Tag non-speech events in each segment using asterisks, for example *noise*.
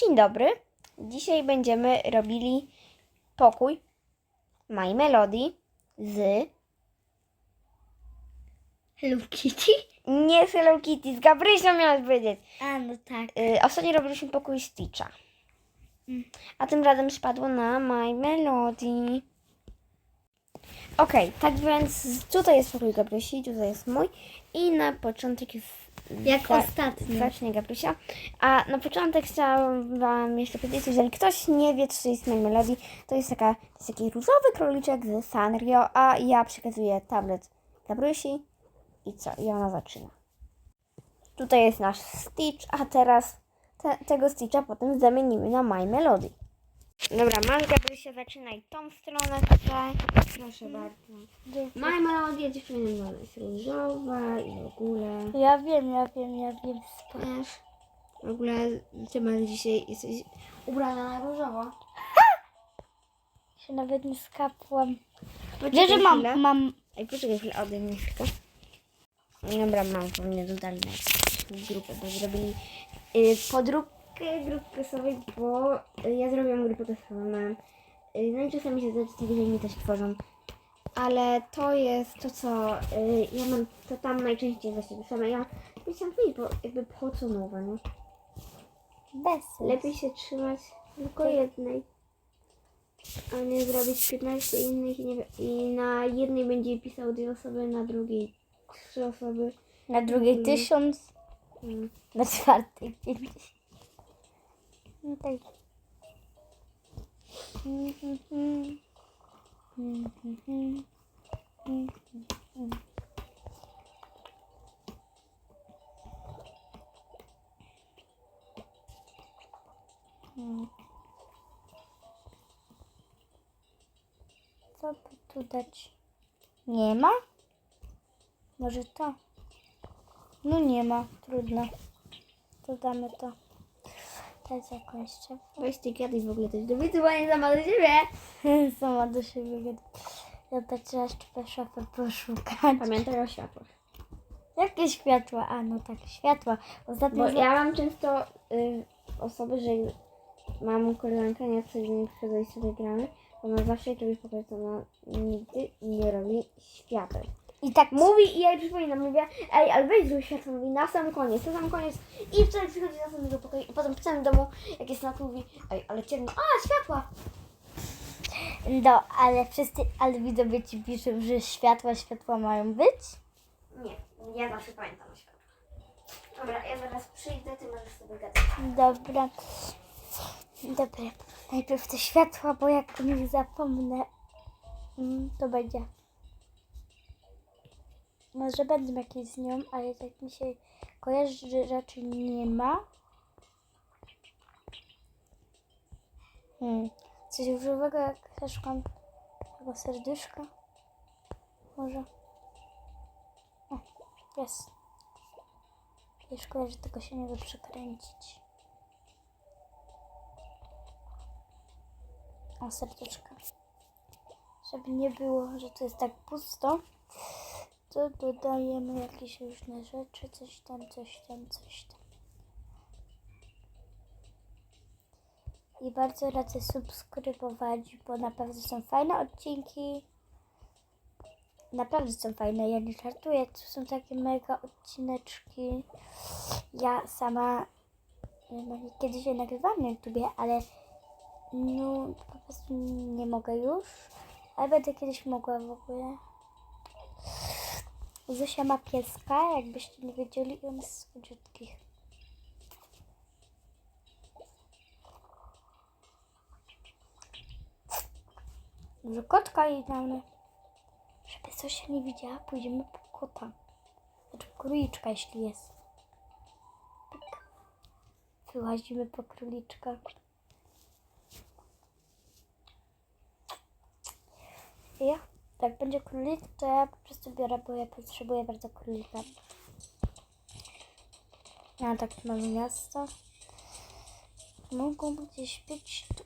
Dzień dobry. Dzisiaj będziemy robili pokój My Melody z Hello Kitty? nie z Hello Kitty, z Gabrysią miałaś powiedzieć. A, no tak. Yy, ostatnio robiliśmy pokój Stitcha. Mm. A tym razem spadło na My Melody. Okej, tak więc tutaj jest pokój Gabrysi, tutaj jest mój i na początek jest... Jak za- ostatnio. Zacznie Gabrysia. A na początek chciałam Wam jeszcze powiedzieć, jeżeli ktoś nie wie, co to jest Melody, to jest, taka, to jest taki różowy króliczek z Sanrio, a ja przekazuję tablet Gabrysi i co? I ona zaczyna. Tutaj jest nasz Stitch, a teraz te, tego Stitcha potem zamienimy na My Melody. Dobra, masz Gabrysia, zaczynaj tą stronę tutaj. Proszę bardzo. My Melody, dziewczyna jest różowa i w ogóle. Ja wiem, ja wiem, ja wiem. Wiesz, w ogóle ty masz dzisiaj jesteś ubrana na różowo. Się nawet nie skapłam. Wiesz, że mam, chwilę. mam... Ej, poczekaj chwilę, odejmij chwilkę. Dobra, mam, bo mnie dodali na grupę, bo zrobili y, podróbkę grupy testowej, bo y, ja zrobiłam grupę. Mam, y, no i czasami się że mi też tworzą. Ale to jest to, co y, ja mam, to tam najczęściej właśnie same. Ja chciałam powiedzieć, bo jakby po co nowe, no? Bez. Lepiej się trzymać tylko jednej, a nie zrobić 15 innych i, nie, i na jednej będzie pisało dwie osoby, na drugiej trzy osoby. Na drugiej tysiąc, Mm. na czwartej pięćdziesiąt. Tak. Co by tu dać? Nie ma? Może to? No nie ma, trudno. To damy to. Teraz jakąś jeszcze. Weź ty kiedyś w ogóle coś do wysyłania sama do siebie. *laughs* Sama do siebie gada. Dobra, trzeba jeszcze szafę poszukać. Pamiętaj o światłach. Jakie światła? A no tak, światła. Ostatnio Bo za- ja mam często y, osoby, że mam koleżankę, nie chcę z niej przychodzić sobie gramy, bo ona zawsze robi to ona nigdy nie robi świateł. I tak Mówi i ja jej przypominam, mówię, ej, ale weź zrób światło, mówi na sam koniec, na sam koniec. I wczoraj przychodzi na samego pokoju i potem w całym domu, jak jest noc, mówi, ej, ale ciemno, a, światła. No, ale wszyscy, ale widzowie ci piszą, że światła, światła mają być? Nie, ja zawsze pamiętam o światłach. Dobra, ja zaraz przyjdę, ty możesz sobie gadać. Dobra. Dobra, najpierw te światła, bo jak o nich zapomnę, mm, to będzie. Może będą jakieś z nią, ale tak mi się kojarzy, że raczej nie ma. Hmm. Coś różowego jak szeszkam tego serduszka. Może. O, jest. I szkoda, że tego się nie da przekręcić. O, serduszka. Żeby nie było, że to jest tak pusto, to dodajemy jakieś różne rzeczy, coś tam, coś tam, coś tam. I bardzo radzę subskrybować, bo naprawdę są fajne odcinki. Naprawdę są fajne, ja nie żartuję, to są takie mega odcineczki. Ja sama no, kiedyś je nagrywałam na YouTubie, ale no po prostu nie mogę już, ale będę kiedyś mogła w ogóle. Zosia ma pieska, jakbyście nie wiedzieli, on jest słodziutki. Może kotka damy. Żeby Zosia nie widziała, pójdziemy po kota. Znaczy króliczka, jeśli jest. Pyk. Wyłazimy po króliczka. Ja, jak będzie królik, to ja po prostu biorę, bo ja potrzebuję bardzo królika. Ja tak mam miasto. Mogą gdzieś być tu.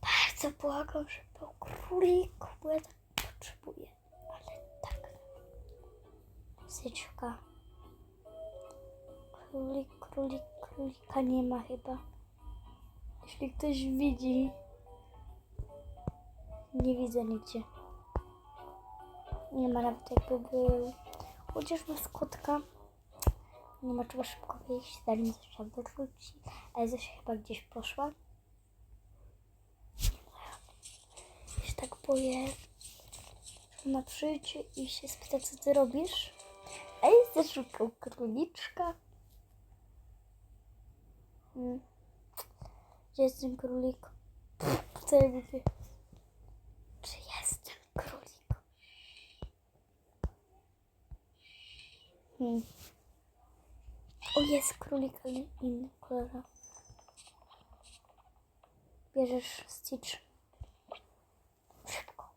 Bardzo błagam, żeby o króliku, bo ja tak potrzebuję. Ale tak. Muzyczka. Królik, królik. królika nie ma chyba. Jeśli ktoś widzi. Nie widzę nigdzie. Nie ma nawet jakby był. Chociaż maskotka. Nie ma trzeba szybko wyjść, zanim Zosia wróci. Ale Zosia chyba gdzieś poszła. Ja się tak boję. że Ona przyjdzie i się spyta, co ty robisz. Ej, zaszukał króliczka. Hmm. Gdzie jest ten królik? Co ja mówię? Czy jest ten królik? Hmm. O, jest królik, ale inny kolor. Bierzesz Stitch. Szybko.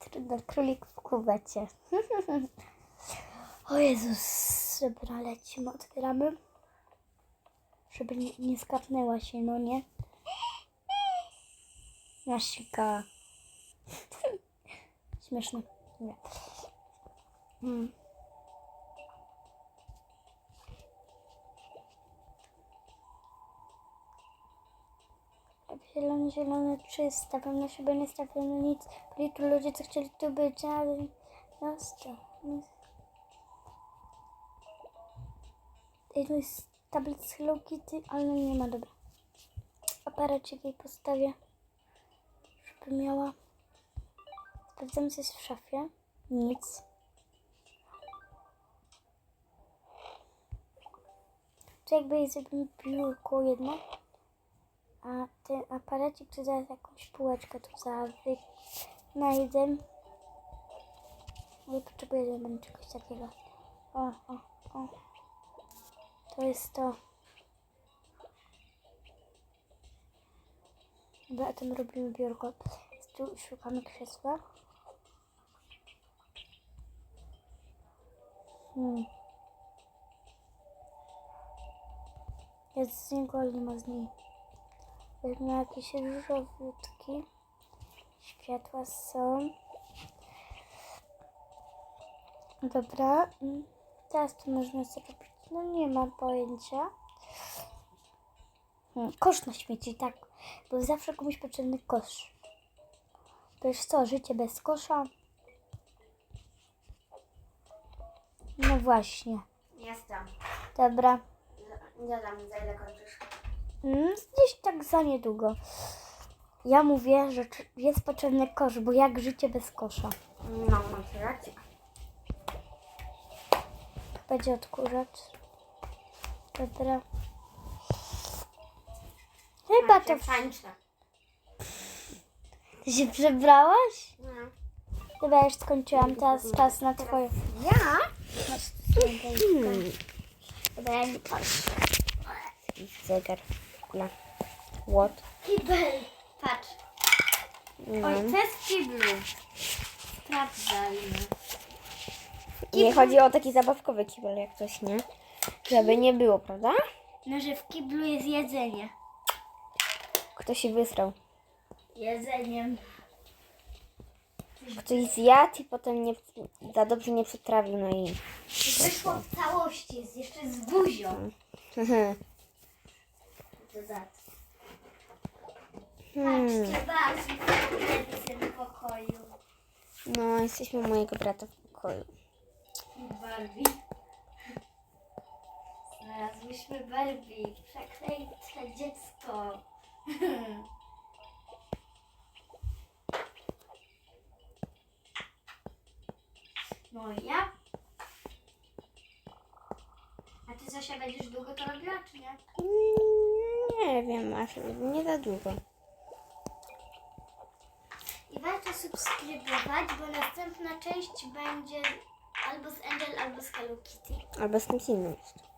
Trudno, królik w kuwecie. *laughs* o Jezus, dobra, lecimy, otwieramy. Żeby nie, skapnęła się, no nie? Jasika. *laughs* Śmieszne. Nie. Hmm. Zielony, zielony, czysta. Pewno siebie nie stawiono nic. Byli tu ludzie, co chcieli tu być, ale... Miasto. Ej, tu jest tablet z Hello Kitty, ale nie ma, dobra. Aparacik jej postawię, żeby miała. Sprawdzam, co jest w szafie. Nic. Tu jakby jej zrobimy biurko jedno. A ten aparacik to zaraz jakąś półeczkę tu za znajdę. Nie potrzebuję żeby czegoś takiego. O, o, o. To jest to. Dobra, a tym robimy biurko. Tu szukamy krzesła. Hmm. Jest z niego, ale nie ma z niej. Weźmy jakieś różowutki. Światła są. Dobra. mm, Teraz to można zrobić. No nie mam pojęcia. Hmm, kosz na śmieci, tak. Był zawsze komuś potrzebny kosz. Wiesz co, życie bez kosza? No właśnie. Jestem. Dobra. Dodam, za ile kończysz? Mm, Gdzieś tak za niedługo. Ja mówię, że jest potrzebny kosz, bo jak życie bez kosza? No, masz rację. Będzie odkurzacz. Dobra. Chyba to... Tańczę. Ty się przebrałaś? No. Ja już skończyłam. Teraz czas na twoje... Ja? Hmm. Dobra, ja nie patrzę. Zegar. Kula. What? Kibel. Patrz. Oj, to jest kiblu. Sprawdzajmy. Nie chodzi o taki zabawkowy kibel jak coś, nie? Żeby nie było, prawda? No, że w kiblu jest jedzenie. Kto się wysrał? Jedzeniem. Ktoś zjadł i potem nie, za dobrze nie przetrawił, no i... Wyszło w całości, jest jeszcze z buzią. To za Hmm. Patrzcie, bardzo w pokoju. No, jesteśmy u mojego brata w pokoju. Barbie. Znalazłyśmy Barbie. Przeklęte dziecko. No i ja. A ty Zosia będziesz długo to robiła, czy nie? Nie wiem, aż nie za długo. I warto subskrybować, bo następna część będzie albo z Angel, albo z Hello Kitty. Albo z kimś innym jeszcze.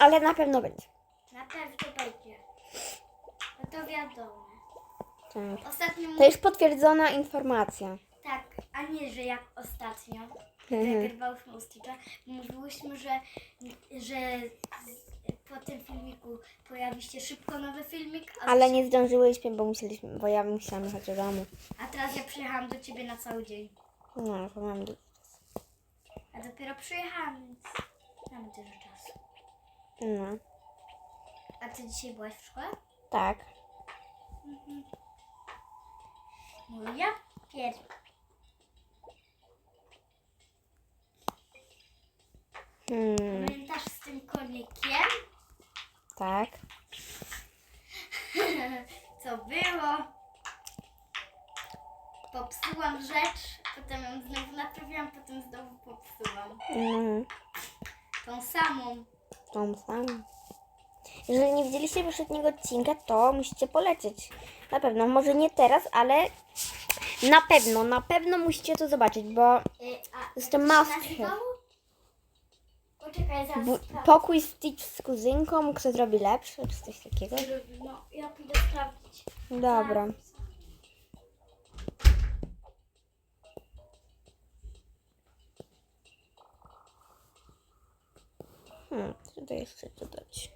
Ale na pewno będzie. Na pewno będzie. No to wiadomo. Tak. Ostatnio To już potwierdzona informacja. Tak, a nie, że jak ostatnio Mhm. nagrywałyśmy u Stitcha, mówiłyśmy, że, że z- po tym filmiku pojawi się szybko nowy filmik, a, Ale nie zdążyłyśmy, bo musieliśmy, bo ja musiałam jechać do domu. a teraz ja przyjechałam do ciebie na cały dzień. No, to mam. A dopiero przyjechałam, więc mamy dużo czasu. No, A ty dzisiaj byłaś w szkole? tak. No ja pierwszy. Hmm, Pamiętasz z tym konikiem? tak. *laughs* Co było? Popsułam rzecz, potem ją znowu naprawiłam, potem znowu popsułam. No, Tą samą. Samą. Jeżeli nie widzieliście poprzedniego odcinka, to musicie polecieć. Na pewno, może nie teraz, ale na pewno, na pewno musicie to zobaczyć, bo jest to must? Poczekaj, zaraz sprawdzę. pokój Stitch z kuzynką, kto zrobi lepszy, czy coś takiego. No, ja pójdę sprawdzić. Dobra. Hmm, co to jeszcze dodać?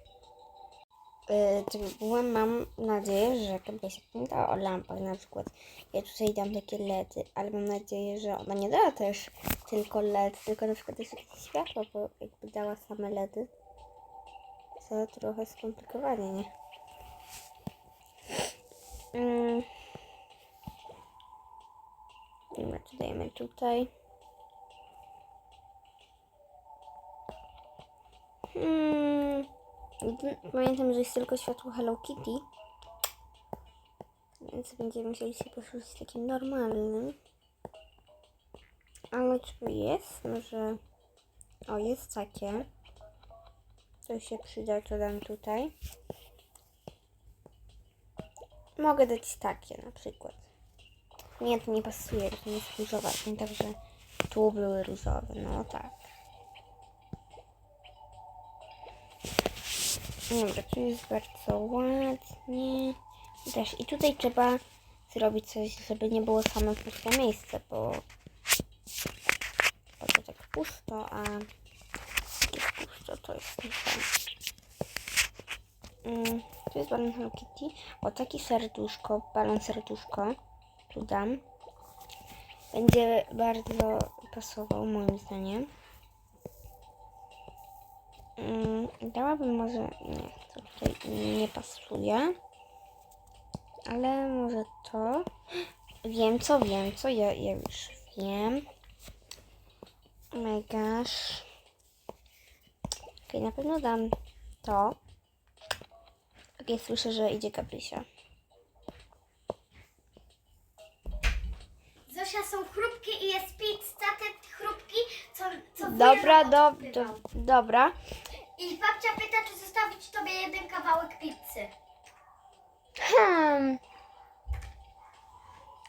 Yy, to byłem, mam nadzieję, że Kasia pamiętała o lampach na przykład. Ja tutaj dam takie LEDy, ale mam nadzieję, że ona nie dała też tylko LED, tylko na przykład też jakieś światło, bo jakby dała same LEDy. To trochę skomplikowanie, nie? Mm. Dobra, dajemy tutaj? Pamiętam, że jest tylko światło Hello Kitty. Więc będziemy musieli się posłużyć takim normalnym. Ale czy jest? Może... O, jest takie. To się przyda, to dam tutaj. Mogę dać takie na przykład. Nie, to nie pasuje, to nie jest różowa. Pamiętam, że tu były różowe. No tak. Dobra, tu jest bardzo ładnie. I Też i tutaj trzeba zrobić coś, żeby nie było same puste miejsce, bo, to tak pusto, a jest pusto, to jest nie fajne. Mm, tu jest balon Hello Kitty. O, taki serduszko, balon serduszko. Tu dam. Będzie bardzo pasował moim zdaniem. Mm, dałabym może... Nie, to tutaj nie pasuje. Ale może to... Wiem co, wiem co, ja, ja już wiem. Oh my gosh. Okej, na pewno dam to. Okej, słyszę, że idzie Gabrysia. Zosia, są chrupki i jest pizza, te chrupki, co, co Dobra, do, do, dobra. Babcia pyta, czy zostawić tobie jeden kawałek pizzy. Hmm.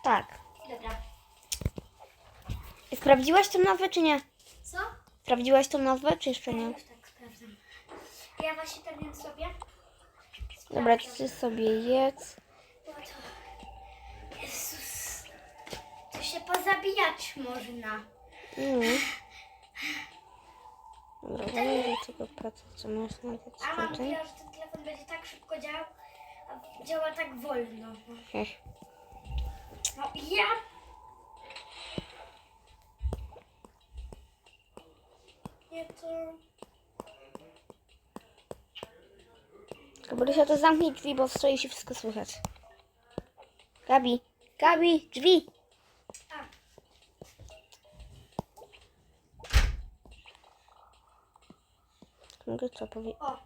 Tak. Dobra. Sprawdziłaś tą nazwę, czy nie? Co? Sprawdziłaś tą nazwę, czy jeszcze nie? już tak sprawdzam. Ja właśnie pewnie sobie Dobra, ty sobie jedz. No to... Jezus. To się pozabijać można. Mm. Do tego pracy, co masz na A mam nadzieję, że ten telefon będzie tak szybko działał, a działa tak wolno. Heh. No i ja... Nie to... Gabrysia, to zamknij drzwi, bo w stroju się wszystko słychać. Gabi, Gabi, drzwi! Co o,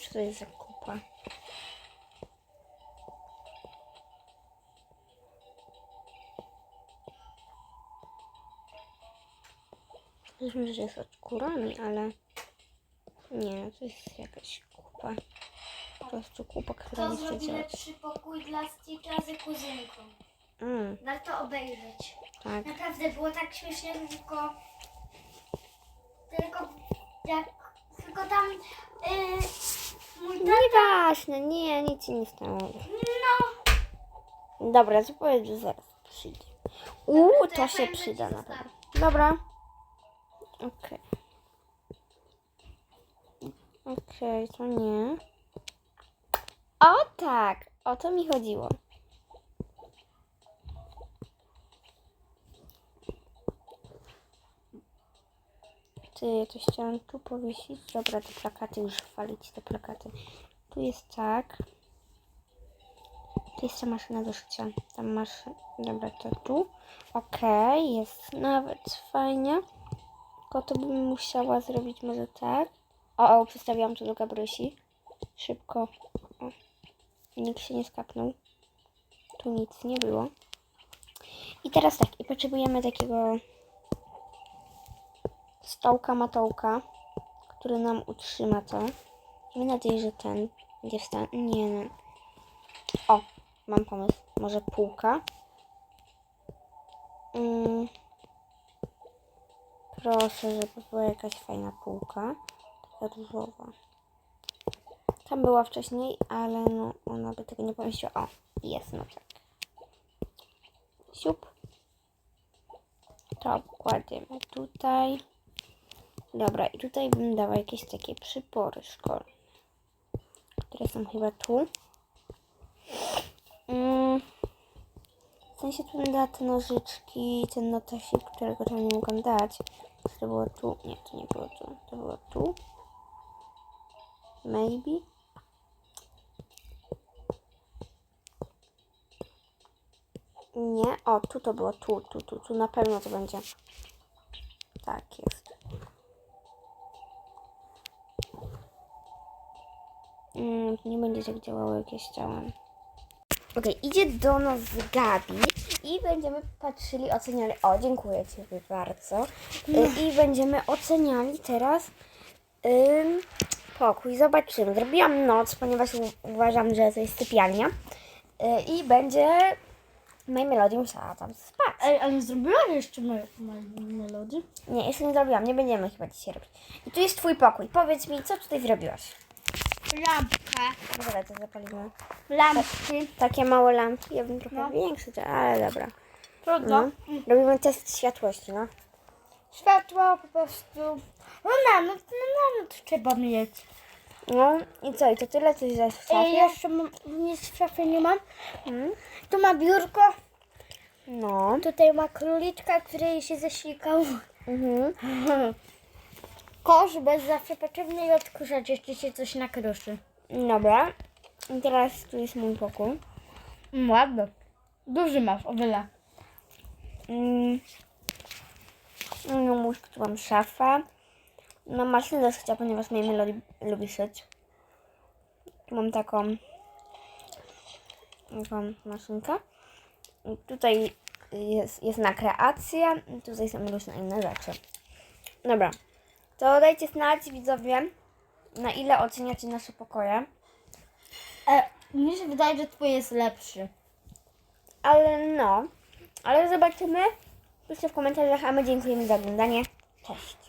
Czy to jest za kupa? Myślę, że jest od kurami, ale nie, to jest jakaś kupa. Po prostu kupa, która to nie chce zrobi działać. lepszy pokój dla Stitcha z kuzynką. Mm, Warto obejrzeć. tak. Naprawdę było tak śmiesznie, tylko... Tylko jak... Tylko tam... Yy, mój tata... Nieważne, nie, nic się nie stało. No... Dobra, to powiedz, że zaraz przyjdzie. Uuu, to się przyda na pewno. Dobra. Okej. Okej, to nie. O tak, o to mi chodziło. Ty, ja to chciałam tu powiesić. Dobra, te plakaty już chwalić, te plakaty. Tu jest tak. Tu jest ta maszyna do szycia. Tam masz. Dobra, to tu. Okej, jest nawet fajnie. Tylko to bym musiała zrobić może tak. O, o, przestawiłam to do Gabrysi. Szybko. O. Nikt się nie skapnął. Tu nic nie było. I teraz tak, i potrzebujemy takiego stołka matołka, który nam utrzyma to. Mam nadzieję, że ten będzie w stanie. Nie no. O, mam pomysł. Może półka. Mm. Proszę, żeby była jakaś fajna półka. Taka różowa. Tam była wcześniej, ale no, ona by tego nie pomieściła. O, jest, no tak. Siup. To kładziemy tutaj. Dobra, i tutaj bym dała jakieś takie przypory szkolne, które są chyba tu. Mm. W sensie tu bym dała te nożyczki, ten notesik, którego tam nie mogłam dać. To było tu? Nie, to nie było tu. To było tu. Maybe. Nie, o, tu to było, tu, tu, tu, tu na pewno to będzie. Tak jest. Mm, nie będzie tak działało, jak ja chciałam. Okej, idzie do nas Gabi i będziemy patrzyli, oceniali. O, dziękuję Ci bardzo. Y, I będziemy oceniali teraz ym, pokój. Zobaczymy. Zrobiłam noc, ponieważ uważam, że to jest sypialnia. Y, I będzie Mej Melody musiała tam spać. Ej, ale nie zrobiłaś jeszcze me- me- melodii? Nie, jeszcze nie zrobiłam. Nie będziemy chyba dzisiaj robić. I tu jest Twój pokój. Powiedz mi, co tutaj zrobiłaś? Lampkę. Dobra, to zapalimy. Lampki. Takie małe lampki. Ja bym trochę No. większe, to- ale dobra. Trudno. No. Robimy test światłości, no. Światło po prostu. No na no, no, no, no to trzeba mieć. No i co? I to tyle? Coś za w Ej, szafie? jeszcze mam, nic w szafie nie mam. Mm. Tu ma biurko. No. Tutaj ma króliczka, który się zasikał. Mhm. *laughs* Kosz bez zawsze potrzebny i odkurzacz, jeszcze się coś nakruszy. Dobra. I teraz tu jest mój pokój. Mm, ładny. Duży masz, o wiele. Mm. No łóżko, tu mam szafę. Maszynę do szycia, ponieważ moja Melody lubi szyć. Tu mam taką taką maszynkę. I tutaj jest, jest na kreację. i Tutaj są różne inne rzeczy. Dobra. To dajcie znać widzowie, na ile oceniacie nasze pokoje. E, mi się wydaje, że twój jest lepszy. Ale no, ale zobaczymy. Piszcie w komentarzach, a my dziękujemy za oglądanie. Cześć.